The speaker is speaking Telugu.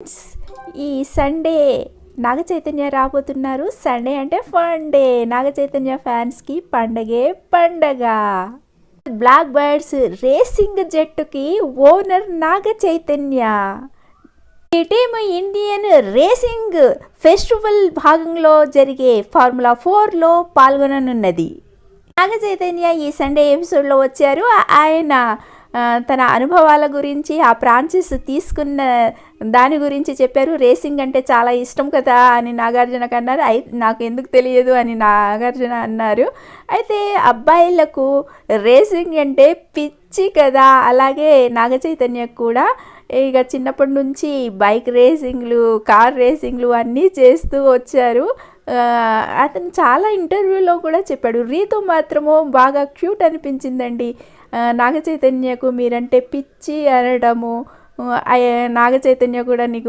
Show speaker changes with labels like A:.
A: ఫ్రెండ్స్, ఈ సండే నాగ చైతన్య రాబోతున్నారు. సండే అంటే ఫన్ డే. నాగ చైతన్య ఫ్యాన్స్కి పండగే పండగ. బ్లాక్ బర్డ్స్ రేసింగ్ జట్టుకి ఓనర్ నాగ చైతన్య. ఈ టీమ్ ఇండియన్ రేసింగ్ ఫెస్టివల్ భాగంలో జరిగే ఫార్ములా ఫోర్లో పాల్గొననున్నది. నాగ చైతన్య ఈ సండే ఎపిసోడ్లో వచ్చారు. ఆయన తన అనుభవాల గురించి ఆ ప్రాన్సిస్ తీసుకున్న దాని గురించి చెప్పారు. రేసింగ్ అంటే చాలా ఇష్టం కదా అని నాగార్జునకు అన్నారు అయి నాకు ఎందుకు తెలియదు అని నాగార్జున అన్నారు. అయితే అబ్బాయిలకు రేసింగ్ అంటే పిచ్చి కదా. అలాగే నాగ చైతన్యకు కూడా ఇక చిన్నప్పటి నుంచి బైక్ రేసింగ్లు కార్ రేసింగ్లు అన్నీ చేస్తూ వచ్చారు. అతను చాలా ఇంటర్వ్యూలో కూడా చెప్పాడు రీతు మాత్రము బాగా క్యూట్ అనిపించిందండి. నాగ చైతన్యకు మీరంటే పిచ్చి అనడము నాగ చైతన్య కూడా నీకు